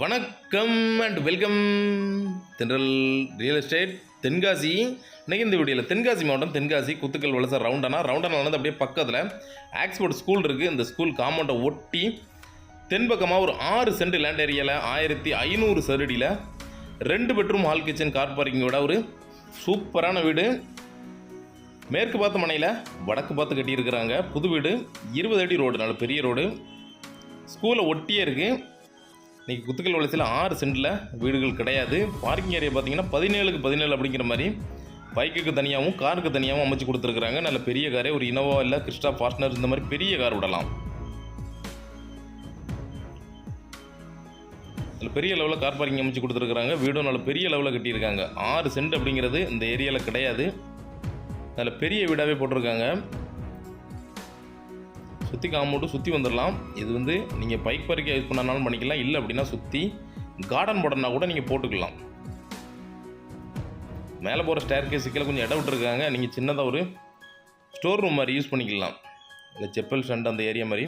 வணக்கம் and welcome Thendral real estate Tenkasi. இன்றைக்கி இந்த வீடியோவில் தென்காசி மாவட்டம் தென்காசி குத்துக்கல் வலச ரவுண்டனா? ரவுண்டனா வந்து அப்படியே பக்கத்தில். ஆக்ஸ்போர்ட் ஸ்கூல் இருக்குது இந்த ஸ்கூல் காம்பவுண்டை ஒட்டி தென்பக்கமாக ஒரு ஆறு சென்ட் லேண்ட் ஏரியாவில் ஆயிரத்தி ஐநூறு சதுரடியில் ரெண்டு பெட்ரூம் ஹால் கிச்சன் கார் பார்க்கிங்கோட ஒரு சூப்பரான வீடு. மேற்கு பார்த்த மனையில் வடக்கு பார்த்து கட்டியிருக்கிறாங்க. புது வீடு இருபது அடி ரோடு நல்ல பெரிய ரோடு ஸ்கூலை ஒட்டியே இருக்குது இன்றைக்கி குத்துக்கல் வளர்ச்சியில் ஆறு சென்டில் வீடுகள் கிடையாது. பார்க்கிங் ஏரியா பார்த்தீங்கன்னா பதினேழுக்கு பதினேழு அப்படிங்கிற மாதிரி. பைக்குக்கு தனியாகவும் காருக்கு தனியாகவும் அமைச்சு கொடுத்துருக்குறாங்க. நல்ல பெரிய காரே ஒரு இனோவா இல்லை கிறிஸ்டா ஃபாஸ்ட்னர் இந்த மாதிரி பெரிய கார் விடலாம். அதில் பெரிய லெவலில் கார் பார்க்கிங் அமைச்சு கொடுத்துருக்குறாங்க. வீடும் நல்ல பெரிய லெவலில் கட்டியிருக்காங்க. ஆறு சென்ட் அப்படிங்கிறது இந்த ஏரியாவில் கிடையாது. நல்ல பெரிய வீடாகவே போட்டிருக்காங்க. சுற்றி காம்பவுண்டு சுற்றி வந்துடலாம் இது வந்து நீங்கள் பைக் பறிக்க யூஸ் பண்ணனாலும் பண்ணிக்கலாம். இல்லை அப்படின்னா சுற்றி கார்டன் போடனா கூட நீங்கள் போட்டுக்கலாம். மேலே போகிற ஸ்டேர் கேஸுக்கில் கொஞ்சம் இடம் விட்டுருக்காங்க. நீங்கள் சின்னதாக ஒரு ஸ்டோர் ரூம் மாதிரி யூஸ் பண்ணிக்கலாம். இல்லை செப்பல் ஸ்டாண்ட் அந்த ஏரியா மாதிரி.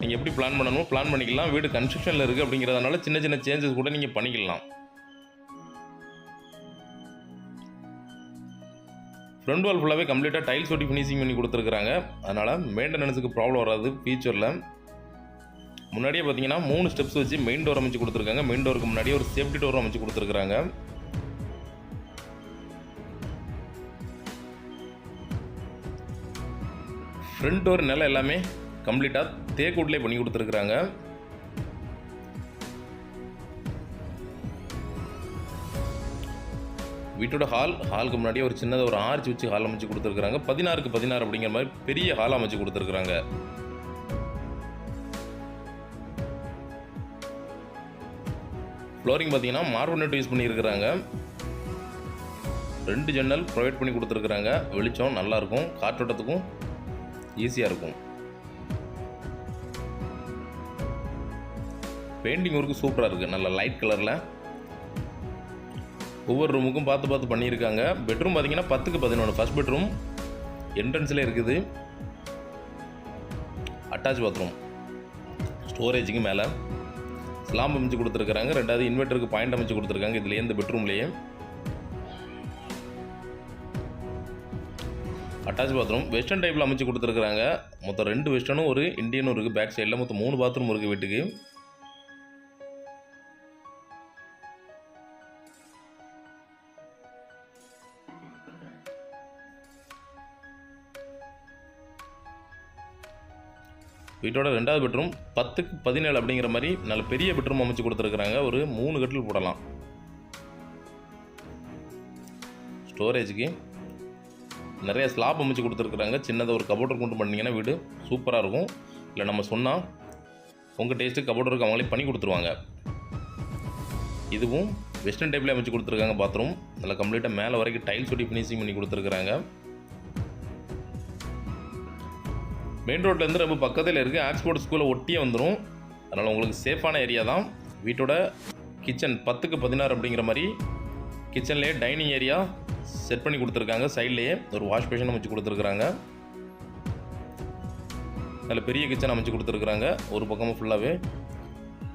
நீங்கள் எப்படி பிளான் பண்ணணுமோ பிளான் பண்ணிக்கலாம். வீடு கன்ஸ்ட்ரக்ஷனில் இருக்குது அப்படிங்கிறதுனால சின்ன சின்ன சேஞ்சஸ் கூட நீங்கள் பண்ணிக்கலாம். ஃப்ரண்ட் வால் ஃபுல்லாகவே கம்ப்ளீட்டாக டைல்ஸ் ஒட்டி ஃபினிஷிங் பண்ணி கொடுத்துருக்குறாங்க. அதனால் மெயின்டெனன்ஸுக்கு ப்ராப்ளம் வராது ஃபியூச்சரில் முன்னாடியே பார்த்தீங்கன்னா மூணு ஸ்டெப்ஸ் வச்சு மெயின் டோர் அமைச்சு கொடுத்துருக்காங்க. மெயின் டோருக்கு முன்னாடியே ஒரு சேஃப்டி டோர் அமைச்சு கொடுத்துருக்குறாங்க. ஃப்ரண்ட் டோர் நிலம் எல்லாமே கம்ப்ளீட்டாக தேக்கூட்டிலே பண்ணி கொடுத்துருக்குறாங்க. வீட்டோட ஹால் ஹாலுக்கு முன்னாடியே ஒரு சின்னதாக ஒரு ஆர்ச் வச்சு ஹால் அமைச்சு கொடுத்துருக்குறாங்க. பதினாறுக்கு பதினாறு அப்படிங்கிற மாதிரி பெரிய ஹால் அமைச்சு கொடுத்துருக்குறாங்க. ஃப்ளோரிங் பார்த்தீங்கன்னா மார்பல் நெட் யூஸ் பண்ணியிருக்கிறாங்க. ரெண்டு ஜன்னல் ப்ரொவைட் பண்ணி கொடுத்துருக்குறாங்க. வெளிச்சம் நல்லாயிருக்கும் காற்றோட்டத்துக்கும் ஈஸியாக இருக்கும். பெயிண்டிங் ஒர்க்கு சூப்பராக இருக்குது நல்ல லைட் கலரில் ஒவ்வொரு ரூமுக்கும் பார்த்து பார்த்து பண்ணியிருக்காங்க. பெட்ரூம் பார்த்தீங்கன்னா பத்துக்கு பதினொன்று ஃபஸ்ட் பெட்ரூம் என்ட்ரன்ஸில் இருக்குது. அட்டாச் பாத்ரூம் ஸ்டோரேஜுக்கு மேலே. ஸ்லாம் அமைச்சு கொடுத்துருக்குறாங்க. ரெண்டாவது இன்வெர்ட்டருக்கு பாயிண்ட் அமைச்சு கொடுத்துருக்காங்க. இதில் இந்த பெட்ரூம்லேயே அட்டாச் பாத்ரூம் வெஸ்டர்ன் டைப்பில் அமைச்சு கொடுத்துருக்குறாங்க. மொத்தம் ரெண்டு வெஸ்டர்னும் ஒரு இந்தியனும் இருக்குது பேக் சைடில் மொத்தம் மூணு பாத்ரூம் இருக்குது வீட்டுக்கு. வீட்டோட ரெண்டாவது பெட்ரூம் பத்துக்கு பதினேழு அப்படிங்கிற மாதிரி நல்ல பெரிய பெட்ரூம் அமைச்சு கொடுத்துருக்குறாங்க. ஒரு மூணு கட்டில் போடலாம். ஸ்டோரேஜுக்கு நிறைய ஸ்லாப் அமைச்சு கொடுத்துருக்குறாங்க. சின்னதாக ஒரு கபோர்டர் கொண்டு பண்ணிங்கன்னா வீடு சூப்பராக இருக்கும். இல்லை நம்ம சொன்னால் உங்கள் டேஸ்ட்டு கபோர்டருக்கு அவங்களே பண்ணி கொடுத்துருவாங்க. இதுவும் வெஸ்டர்ன் டைப்பில் அமைச்சு கொடுத்துருக்காங்க பாத்ரூம் நல்லா கம்ப்ளீட்டாக மேலே வரைக்கும் டைல்ஸ் ஒட்டி ஃபினிஷிங் பண்ணி கொடுத்துருக்குறாங்க. மெயின் ரோட்லேருந்து ரொம்ப பக்கத்தில் இருக்குது ஆக்ஸ்போர்ட் ஸ்கூலை ஒட்டியே வந்துடும் அதனால் உங்களுக்கு சேஃபான ஏரியா தான். வீட்டோட கிச்சன் பத்துக்கு பதினாறு அப்படிங்கிற மாதிரி கிச்சன்லேயே டைனிங் ஏரியா செட் பண்ணி கொடுத்துருக்காங்க. சைட்லேயே ஒரு வாஷ் பேஷன் அமைச்சு கொடுத்துருக்குறாங்க. அதில் பெரிய கிச்சன் அமைச்சு கொடுத்துருக்குறாங்க. ஒரு பக்கமும் ஃபுல்லாகவே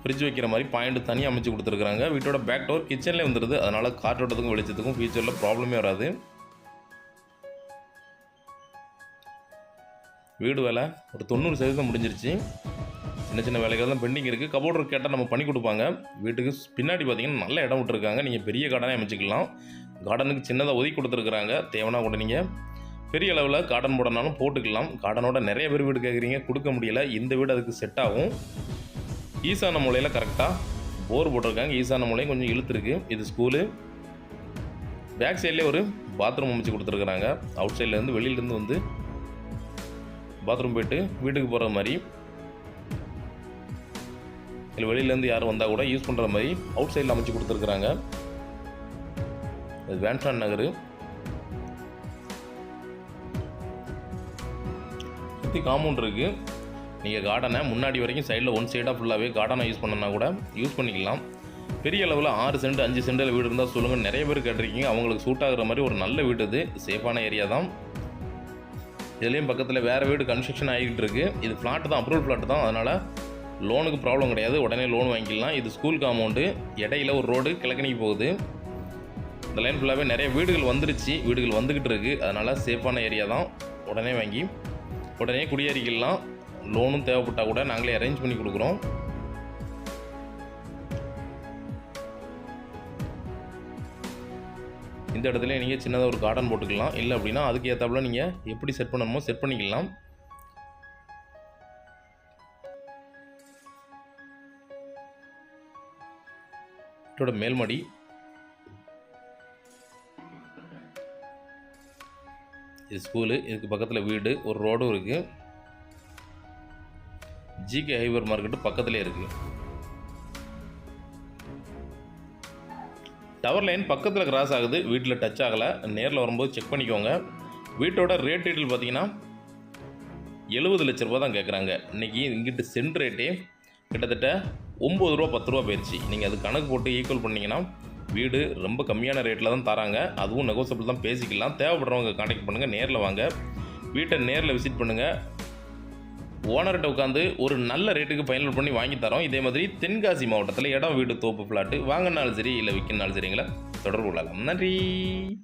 ஃப்ரிட்ஜ் வைக்கிற மாதிரி பாயிண்ட் தனியாக அமைச்சு கொடுத்துருக்குறாங்க. வீட்டோட பேக் டோர் கிச்சன்லேயே வந்துடுது அதனால் காற்றோட்டத்துக்கும் வெளிச்சத்துக்கும் ஃபியூச்சரில் ப்ராப்ளமே வராது. வீடு வேலை. ஒரு தொண்ணூறு சதவீதம் முடிஞ்சிருச்சு. சின்ன சின்ன வேலைகள் தான் பெண்டிங் இருக்குது கபோர்டர் கேட்டால் நம்ம பண்ணி கொடுப்பாங்க. வீட்டுக்கு பின்னாடி பார்த்தீங்கன்னா நல்ல இடம் விட்டுருக்காங்க. நீங்கள் பெரிய கார்டனே அமைச்சிக்கலாம். கார்டனுக்கு சின்னதாக ஒதுக்கி கொடுத்துருக்குறாங்க. தேவைன்னா கூட நீங்கள் பெரிய அளவில் கார்டன் போடனாலும் போட்டுக்கலாம். கார்டனோட நிறைய பேர் வீடு கேட்குறீங்க கொடுக்க முடியல. இந்த வீடு அதுக்கு செட் ஆகும். ஈசான மூலையில் கரெக்டாக போர் போட்டிருக்காங்க. ஈசான மூலையும் கொஞ்சம் இழுத்துருக்கு. இது ஸ்கூலு பேக் சைட்லேயே ஒரு பாத்ரூம் அமைச்சு கொடுத்துருக்குறாங்க. அவுட் சைட்லேருந்து வெளியிலேருந்து வந்து பாத்ரூம் போயிட்டு வீட்டுக்கு போகிற மாதிரி. இல்லை வெளியிலேருந்து யாரும் வந்தால் கூட யூஸ் பண்ணுற மாதிரி அவுட் சைடில் அமைச்சு கொடுத்துருக்குறாங்க. இது வேன்சான் நகர். சுற்றி காம்பவுண்ட் இருக்குது நீங்கள் கார்டனை முன்னாடி வரைக்கும் சைடில் ஒன் சைடாக ஃபுல்லாகவே கார்டனை யூஸ் பண்ணனா கூட யூஸ் பண்ணிக்கலாம். பெரிய அளவில் ஆறு சென்ட் அஞ்சு சென்டில் வீடு இருந்தால் சொல்லுங்கள் நிறைய பேர் கேட்டிருக்கீங்க. அவங்களுக்கு சூட் ஆகுற மாதிரி ஒரு நல்ல வீடு இது. சேஃபான ஏரியா தான். இதுலேயும் பக்கத்தில் வேறு வீடு கன்ஸ்ட்ரக்ஷன் ஆகிட்டு இருக்குது இது ஃப்ளாட் தான் அப்ரூவல் ஃப்ளாட் தான். அதனால் லோனுக்கு ப்ராப்ளம் கிடையாது. உடனே லோன் வாங்கிக்கலாம் இது ஸ்கூல் காம்பவுண்டு இடையில ஒரு ரோடு கிழக்கணிக்கு போகுது. இந்த லைன் ஃபுல்லாகவே நிறைய வீடுகள் வந்துருச்சு. வீடுகள் வந்துக்கிட்டு இருக்குது அதனால் சேஃபான ஏரியா தான். உடனே வாங்கி உடனே குடியேறிக்கலாம். லோனும் தேவைப்பட்டால் கூட நாங்களே அரேஞ்ச் பண்ணி கொடுக்குறோம். இந்த இடத்துல நீங்கள் சின்னதாக ஒரு கார்டன் போட்டுக்கலாம். இல்லை அப்படின்னா அதுக்கு ஏற்றாப்புல நீங்கள் எப்படி செட் பண்ணணுமோ செட் பண்ணிக்கலாம். வீட்டோட மேல்மடி இது ஸ்கூலு இதுக்கு பக்கத்தில் வீடு ஒரு ரோடும் இருக்குது ஜிகே ஹைபர் மார்க்கெட்டு பக்கத்துலேயே இருக்குது டவர் லைன் பக்கத்தில் கிராஸ் ஆகுது. வீட்டில் டச் ஆகலை. நேரில் வரும்போது செக் பண்ணிக்கோங்க. வீட்டோட ரேட் டீட்டெயில் பார்த்தீங்கன்னா எழுபது லட்ச ரூபா தான் கேட்குறாங்க இன்றைக்கி இங்கிட்டு சென்ட் ரேட்டே கிட்டத்தட்ட ஒம்பது ரூபா பத்து ரூபா போயிடுச்சு நீங்கள் அது கணக்கு போட்டு ஈக்குவல் பண்ணிங்கன்னா வீடு ரொம்ப கம்மியான ரேட்டில் தான் தராங்க. அதுவும் நெகோசியபிள் தான். பேசிக்கலாம். தேவைப்படுறவங்க காண்டாக்ட் பண்ணுங்கள் நேரில் வாங்க. வீட்டை நேரில் விசிட் பண்ணுங்கள் ஓனர்கிட்ட உட்காந்து ஒரு நல்ல ரேட்டுக்கு ஃபைனல் பண்ணி வாங்கி தரோம். இதே மாதிரி தென்காசி மாவட்டத்தில் இடம் வீடு தோப்பு ஃப்ளாட்டு வாங்கினாலும் சரி இல்லை விற்கினாலும் சரிங்களா தொடர்பு கொள்ளலாம். நன்றி.